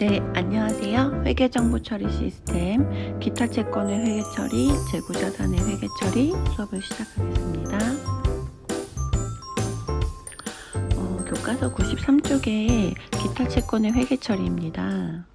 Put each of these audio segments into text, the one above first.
네, 안녕하세요. 회계정보 처리 시스템, 기타 채권의 회계 처리, 재고자산의 회계 처리 수업을 시작하겠습니다. 어, 교과서 93쪽에 기타 채권의 회계 처리입니다.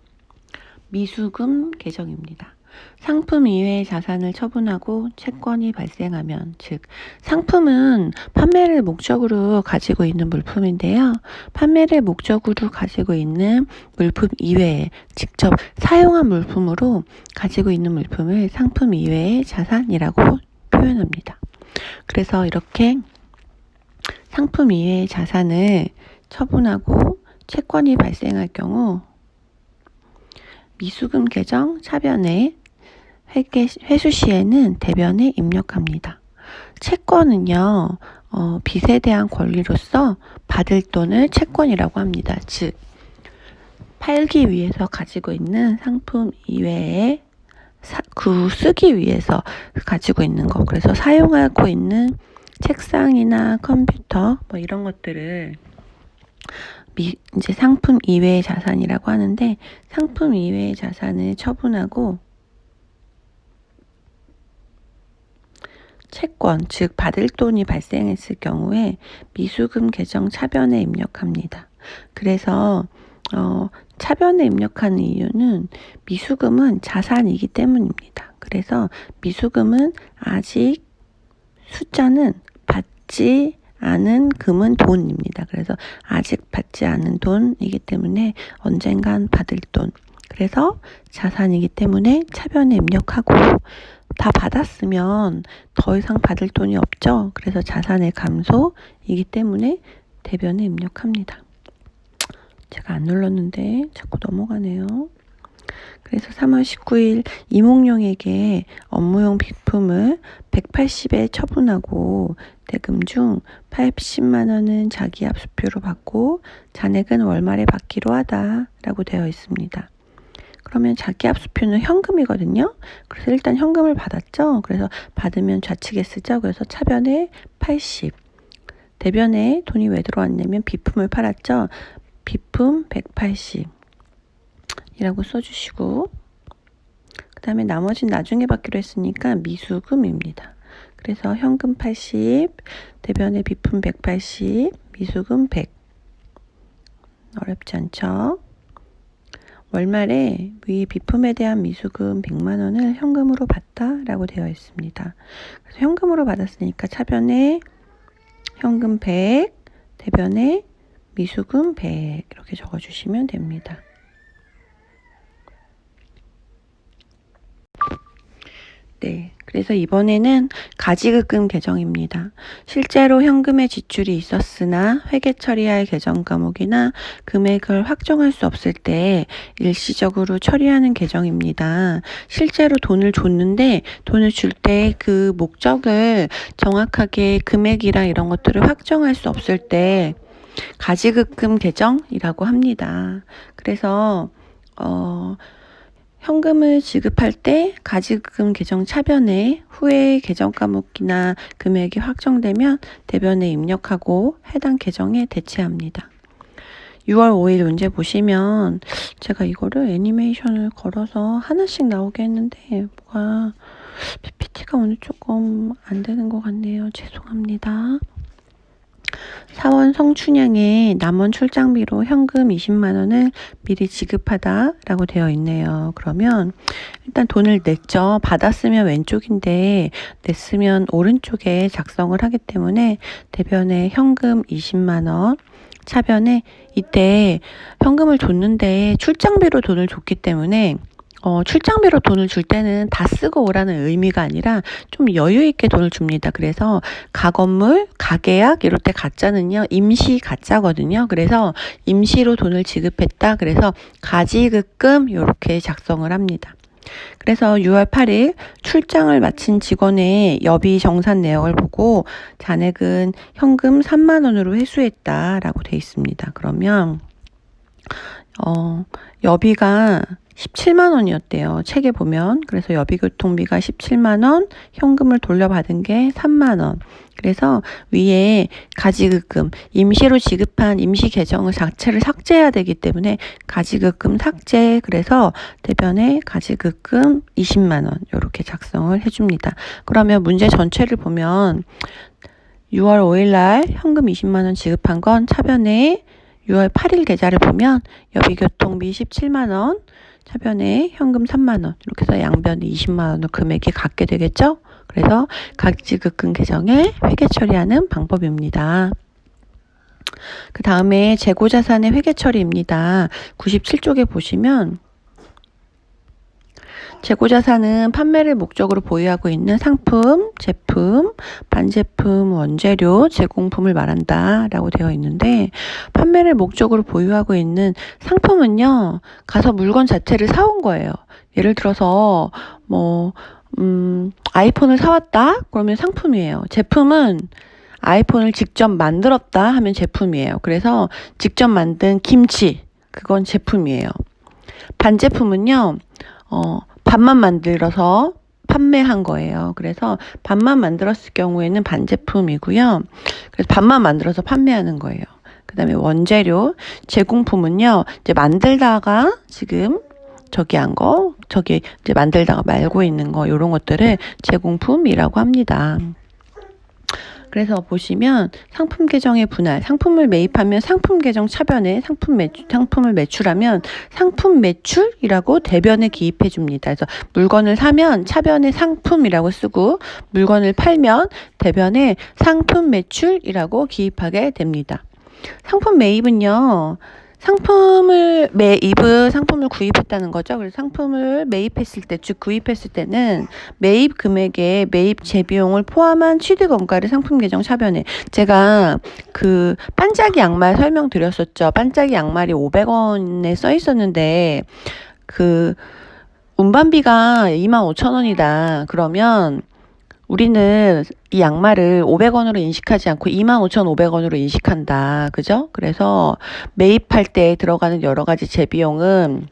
미수금 계정입니다. 상품 이외의 자산을 처분하고 채권이 발생하면, 즉, 상품은 판매를 목적으로 가지고 있는 물품인데요. 판매를 목적으로 가지고 있는 물품 이외에 직접 사용한 물품으로 가지고 있는 물품을 상품 이외의 자산이라고 표현합니다. 그래서 이렇게 상품 이외의 자산을 처분하고 채권이 발생할 경우 미수금 계정 차변에 회수 시에는 대변에 입력합니다. 채권은요, 어, 빚에 대한 권리로서 받을 돈을 채권이라고 합니다. 즉, 팔기 위해서 가지고 있는 상품 이외에 사, 그 쓰기 위해서 가지고 있는 거. 그래서 사용하고 있는 책상이나 컴퓨터 뭐 이런 것들을 미, 이제 상품 이외의 자산이라고 하는데 상품 이외의 자산을 처분하고 채권, 즉 받을 돈이 발생했을 경우에 미수금 계정 차변에 입력합니다. 그래서 어, 차변에 입력하는 이유는 미수금은 자산이기 때문입니다. 그래서 미수금은 아직 숫자는 받지 않은 금은 돈입니다. 그래서 아직 받지 않은 돈이기 때문에 언젠간 받을 돈. 그래서 자산이기 때문에 차변에 입력하고 다 받았으면 더 이상 받을 돈이 없죠. 그래서 자산의 감소이기 때문에 대변에 입력합니다. 제가 안 눌렀는데 자꾸 넘어가네요. 그래서 3월 19일 이몽룡에게 업무용 비품을 180에 처분하고 대금 중 80만 원은 자기 압수표로 받고 잔액은 월말에 받기로 하다라고 되어 있습니다. 그러면 자기 압수표는 현금이거든요. 그래서 일단 현금을 받았죠. 그래서 받으면 좌측에 쓰죠. 그래서 차변에 80. 대변에 돈이 왜 들어왔냐면 비품을 팔았죠. 비품 180. 이라고 써주시고 그 다음에 나머지는 나중에 받기로 했으니까 미수금입니다. 그래서 현금 80, 대변에 비품 180, 미수금 100. 어렵지 않죠? 월말에 위 비품에 대한 미수금 100만 원을 현금으로 받다라고 되어 있습니다. 그래서 현금으로 받았으니까 차변에 현금 100, 대변에 미수금 100 이렇게 적어주시면 됩니다. 네. 그래서 이번에는 가지급금 계정입니다. 실제로 현금의 지출이 있었으나 회계 처리할 계정 과목이나 금액을 확정할 수 없을 때 일시적으로 처리하는 계정입니다. 실제로 돈을 줬는데 돈을 줄 때 그 목적을 정확하게 금액이랑 이런 것들을 확정할 수 없을 때 가지급금 계정이라고 합니다. 그래서 어 현금을 지급할 때 가지금 계정 차변에 후에 계정 과목이나 금액이 확정되면 대변에 입력하고 해당 계정에 대체합니다. 6월 5일 문제 보시면 제가 이거를 애니메이션을 걸어서 하나씩 나오게 했는데 뭐가 PPT가 오늘 조금 안 되는 것 같네요. 죄송합니다. 사원 성춘향의 남원 출장비로 현금 20만 원을 미리 지급하다라고 되어 있네요. 그러면 일단 돈을 냈죠. 받았으면 왼쪽인데 냈으면 오른쪽에 작성을 하기 때문에 대변에 현금 20만 원 차변에 이때 현금을 줬는데 출장비로 돈을 줬기 때문에 어, 출장비로 돈을 줄 때는 다 쓰고 오라는 의미가 아니라 좀 여유 있게 돈을 줍니다. 그래서 가건물, 가계약 이럴 때 가짜는요 임시 가짜거든요. 그래서 임시로 돈을 지급했다. 그래서 가지급금 이렇게 작성을 합니다. 그래서 6월 8일 출장을 마친 직원의 여비 정산 내역을 보고 잔액은 현금 3만 원으로 회수했다라고 돼 있습니다. 그러면 어, 여비가 17만 원이었대요. 책에 보면. 그래서 여비 교통비가 17만 원, 현금을 돌려받은 게 3만 원. 그래서 위에 가지급금, 임시로 지급한 임시 계정을 자체를 삭제해야 되기 때문에 가지급금 삭제. 그래서 대변에 가지급금 20만 원 이렇게 작성을 해줍니다. 그러면 문제 전체를 보면 6월 5일 날 현금 20만 원 지급한 건 차변에 6월 8일 계좌를 보면 여비교통비 17만 원, 차변에 현금 3만 원 이렇게 해서 양변에 20만 원을 금액이 갖게 되겠죠? 그래서 각지급금 계정에 회계 처리하는 방법입니다. 그 다음에 재고자산의 회계 처리입니다. 97쪽에 보시면 재고자산은 판매를 목적으로 보유하고 있는 상품, 제품, 반제품, 원재료, 제공품을 말한다 라고 되어 있는데 판매를 목적으로 보유하고 있는 상품은요 가서 물건 자체를 사온 거예요. 예를 들어서 뭐 음, 아이폰을 사왔다? 그러면 상품이에요. 제품은 아이폰을 직접 만들었다 하면 제품이에요. 그래서 직접 만든 김치, 그건 제품이에요. 반제품은요, 어, 밥만 만들어서 판매한 거예요. 그래서 밥만 만들었을 경우에는 반제품이고요. 그래서 밥만 만들어서 판매하는 거예요. 그 다음에 원재료, 제공품은요, 이제 만들다가 지금 저기 한 거, 저기 이제 만들다가 말고 있는 거, 요런 것들을 제공품이라고 합니다. 그래서 보시면 상품 계정의 분할, 상품을 매입하면 상품 계정 차변에 상품 매출, 상품을 매출하면 상품 매출이라고 대변에 기입해 줍니다. 그래서 물건을 사면 차변에 상품이라고 쓰고 물건을 팔면 대변에 상품 매출이라고 기입하게 됩니다. 상품 매입은요. 상품을 매입은 상품을 구입했다는 거죠. 그래서 상품을 매입했을 때, 즉 구입했을 때는 매입 금액에 매입 재비용을 포함한 취득 원가를 상품 계정 차변에 제가 그 반짝이 양말 설명드렸었죠. 반짝이 양말이 500원에 써 있었는데 그 운반비가 25,000원이다. 그러면 우리는 이 양말을 500원으로 인식하지 않고 25,500원으로 인식한다. 그죠? 그래서 매입할 때 들어가는 여러 가지 재비용은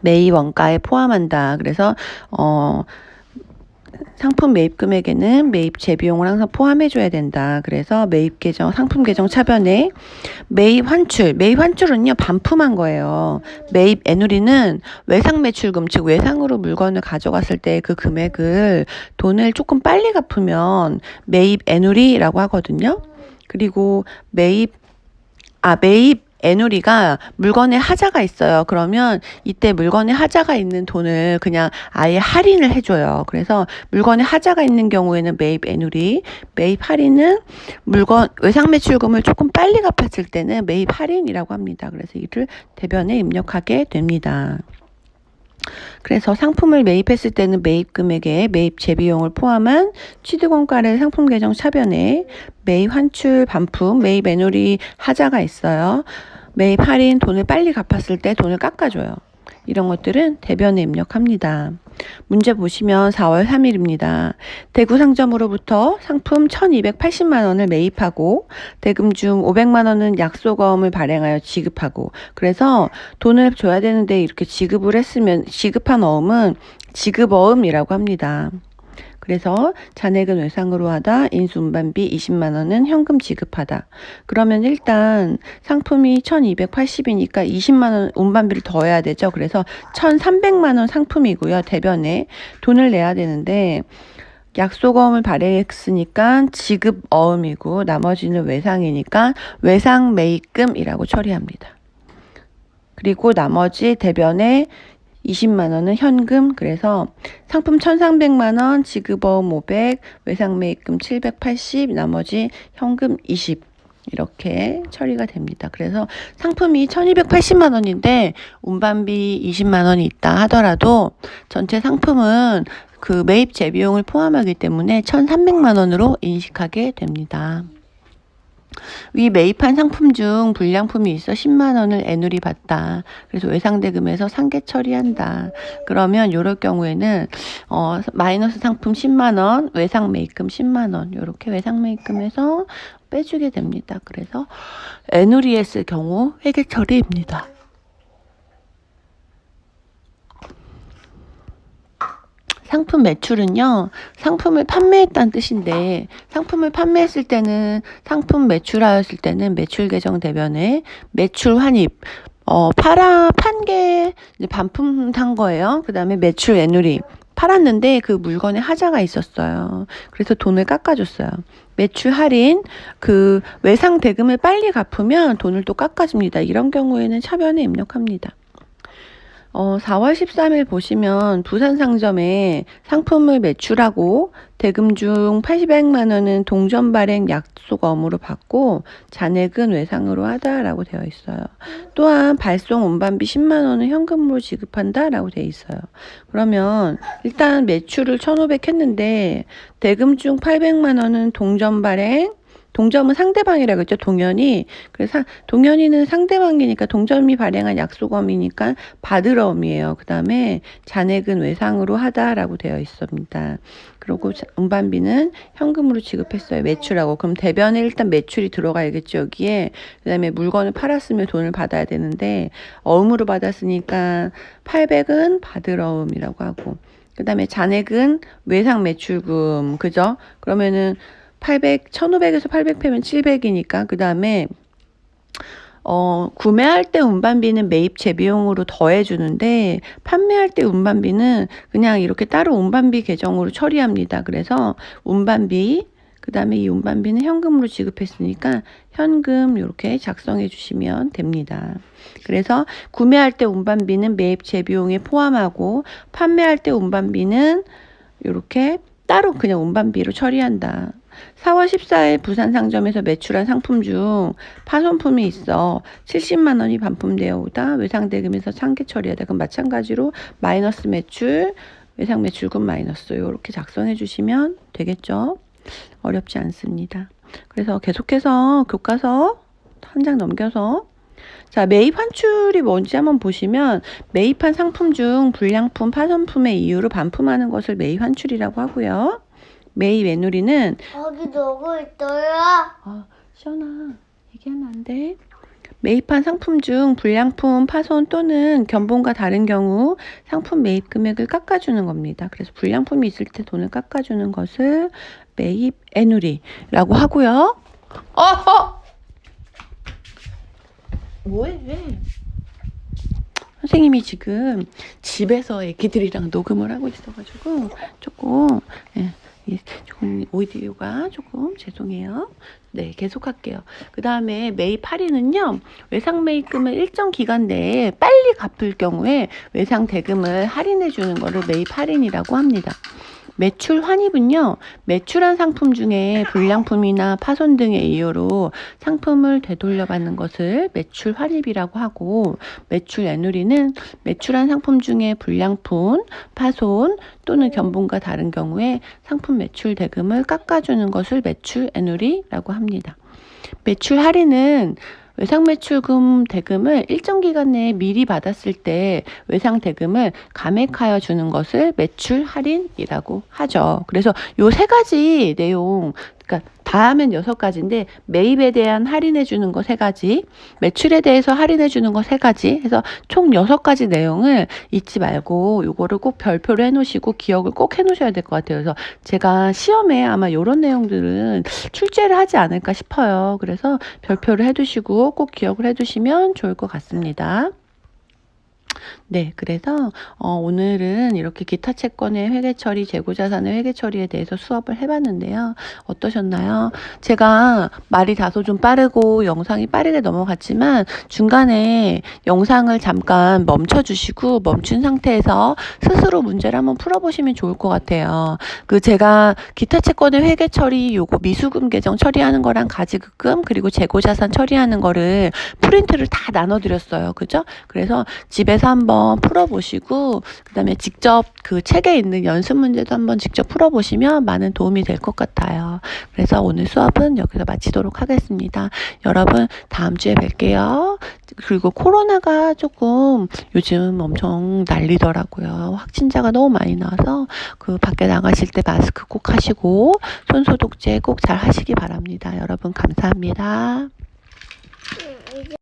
매입 원가에 포함한다. 그래서 어 상품 매입 금액에는 매입 재비용을 항상 포함해 줘야 된다. 그래서 매입 계정, 상품 계정 차변에 매입 환출, 매입 환출은요 반품한 거예요. 매입 애누리는 외상 매출금, 즉 외상으로 물건을 가져갔을 때 그 금액을 돈을 조금 빨리 갚으면 매입 애누리라고 하거든요. 그리고 매입 아 매입 애누리가 물건에 하자가 있어요. 그러면 이때 물건에 하자가 있는 돈을 그냥 아예 할인을 해줘요. 그래서 물건에 하자가 있는 경우에는 매입 애누리, 매입 할인은 물건 외상 매출금을 조금 빨리 갚았을 때는 매입 할인이라고 합니다. 그래서 이를 대변에 입력하게 됩니다. 그래서 상품을 매입했을 때는 매입 금액에 매입 재비용을 포함한 취득원가를 상품 계정 차변에 매입 환출 반품, 매입 애누리 하자가 있어요. 매입 할인 돈을 빨리 갚았을 때 돈을 깎아줘요. 이런 것들은 대변에 입력합니다. 문제 보시면 4월 3일입니다. 대구 상점으로부터 상품 1280만 원을 매입하고 대금 중 500만 원은 약소거음을 발행하여 지급하고 그래서 돈을 줘야 되는데 이렇게 지급을 했으면 지급한 어음은 지급어음이라고 합니다. 그래서 잔액은 외상으로 하다 인수 운반비 20만 원은 현금 지급하다. 그러면 일단 상품이 1280이니까 20만 원 운반비를 더 해야 되죠. 그래서 1300만 원 상품이고요. 대변에 돈을 내야 되는데 약속어음을 발행했으니까 지급 어음이고 나머지는 외상이니까 외상 매입금이라고 처리합니다. 그리고 나머지 대변에 20만 원은 현금 그래서 상품 1,300만 원, 지급어음 500, 외상매입금 780, 나머지 현금 20 이렇게 처리가 됩니다. 그래서 상품이 1280만 원인데 운반비 20만 원이 있다 하더라도 전체 상품은 그 매입 재비용을 포함하기 때문에 1,300만 원으로 인식하게 됩니다. 위 매입한 상품 중 불량품이 있어 10만 원을 애누리 받다. 그래서 외상대금에서 상계 처리한다. 그러면 요럴 경우에는 어 마이너스 상품 10만 원, 외상 매입금 10만 원. 요렇게 외상 매입금에서 빼주게 됩니다. 그래서 애누리 했을 경우 회계 처리입니다. 상품 매출은요, 상품을 판매했다는 뜻인데, 상품을 판매했을 때는, 상품 매출하였을 때는 매출 계정 대변에 매출 환입, 어, 팔아, 판 게, 반품 산 거예요. 그 다음에 매출 애누리. 팔았는데 그 물건에 하자가 있었어요. 그래서 돈을 깎아줬어요. 매출 할인, 그 외상 대금을 빨리 갚으면 돈을 또 깎아줍니다. 이런 경우에는 차변에 입력합니다. 어, 4월 13일 보시면 부산 상점에 상품을 매출하고 대금 중 800만 원은 동전 발행 약속어무로 받고 잔액은 외상으로 하다라고 되어 있어요. 또한 발송 운반비 10만 원은 현금으로 지급한다라고 되어 있어요. 그러면 일단 매출을 1,500 했는데 대금 중 800만 원은 동전 발행 동점은 상대방이라고 했죠. 동현이. 그래서 동현이는 상대방이니까 동점이 발행한 약속어미니까 받으러음이에요. 그 다음에 잔액은 외상으로 하다라고 되어 있습니다. 그리고 자- 운반비는 현금으로 지급했어요. 매출하고. 그럼 대변에 일단 매출이 들어가야겠죠. 여기에. 그 다음에 물건을 팔았으면 돈을 받아야 되는데 어음으로 받았으니까 800은 받으러 음이라고 하고. 그 다음에 잔액은 외상 매출금. 그죠? 그러면은 800, 1500에서 800 패면 700이니까 그 다음에 어, 구매할 때 운반비는 매입 재비용으로 더해주는데 판매할 때 운반비는 그냥 이렇게 따로 운반비 계정으로 처리합니다. 그래서 운반비 그 다음에 이 운반비는 현금으로 지급했으니까 현금 이렇게 작성해 주시면 됩니다. 그래서 구매할 때 운반비는 매입 재비용에 포함하고 판매할 때 운반비는 이렇게 따로 그냥 운반비로 처리한다. 4월 14일 부산 상점에서 매출한 상품 중 파손품이 있어 70만 원이 반품되어 오다 외상 대금에서 상계 처리하다. 그럼 마찬가지로 마이너스 매출, 외상 매출금 마이너스 이렇게 작성해 주시면 되겠죠. 어렵지 않습니다. 그래서 계속해서 교과서 한 장 넘겨서 자, 매입 환출이 뭔지 한번 보시면 매입한 상품 중 불량품, 파손품의 이유로 반품하는 것을 매입 환출이라고 하고요. 매입 애누리는 거기 누구 있어요? 아, 시연아, 얘기하면 안 돼. 매입한 상품 중 불량품, 파손 또는 견본과 다른 경우 상품 매입 금액을 깎아주는 겁니다. 그래서 불량품이 있을 때 돈을 깎아주는 것을 매입 애누리라고 하고요. 어, 어! 뭐해? 선생님이 지금 집에서 애기들이랑 녹음을 하고 있어가지고 조금 예, 예, 조금 오디오가 조금 죄송해요. 네, 계속할게요. 그 다음에 매입 할인은요, 외상 매입금을 일정 기간 내에 빨리 갚을 경우에 외상 대금을 할인해 주는 거를 매입 할인이라고 합니다. 매출 환입은요, 매출한 상품 중에 불량품이나 파손 등의 이유로 상품을 되돌려 받는 것을 매출 환입이라고 하고, 매출 애누리는 매출한 상품 중에 불량품, 파손 또는 견본과 다른 경우에 상품 매출 대금을 깎아주는 것을 매출 애누리라고 합니다. 매출 할인은 외상 매출금 대금을 일정 기간 내에 미리 받았을 때 외상 대금을 감액하여 주는 것을 매출 할인이라고 하죠. 그래서 요 세 가지 내용, 그러니까 다 하면 여섯 가지인데 매입에 대한 할인해 주는 거 세 가지, 매출에 대해서 할인해 주는 거 세 가지 해서 총 여섯 가지 내용을 잊지 말고 요거를 꼭 별표를 해 놓으시고 기억을 꼭 해 놓으셔야 될 것 같아요. 그래서 제가 시험에 아마 요런 내용들은 출제를 하지 않을까 싶어요. 그래서 별표를 해 두시고 꼭 기억을 해 두시면 좋을 것 같습니다. 네, 그래서 어, 오늘은 이렇게 기타 채권의 회계 처리, 재고 자산의 회계 처리에 대해서 수업을 해봤는데요. 어떠셨나요? 제가 말이 다소 좀 빠르고 영상이 빠르게 넘어갔지만 중간에 영상을 잠깐 멈춰주시고 멈춘 상태에서 스스로 문제를 한번 풀어보시면 좋을 것 같아요. 그 제가 기타 채권의 회계 처리 요거 미수금 계정 처리하는 거랑 가지급금 그리고 재고 자산 처리하는 거를 프린트를 다 나눠드렸어요. 그죠? 그래서 집에서 한번 풀어보시고 그다음에 직접 그 책에 있는 연습 문제도 한번 직접 풀어보시면 많은 도움이 될 것 같아요. 그래서 오늘 수업은 여기서 마치도록 하겠습니다. 여러분 다음 주에 뵐게요. 그리고 코로나가 조금 요즘 엄청 난리더라고요. 확진자가 너무 많이 나와서 그 밖에 나가실 때 마스크 꼭 하시고 손 소독제 꼭 잘 하시기 바랍니다. 여러분 감사합니다.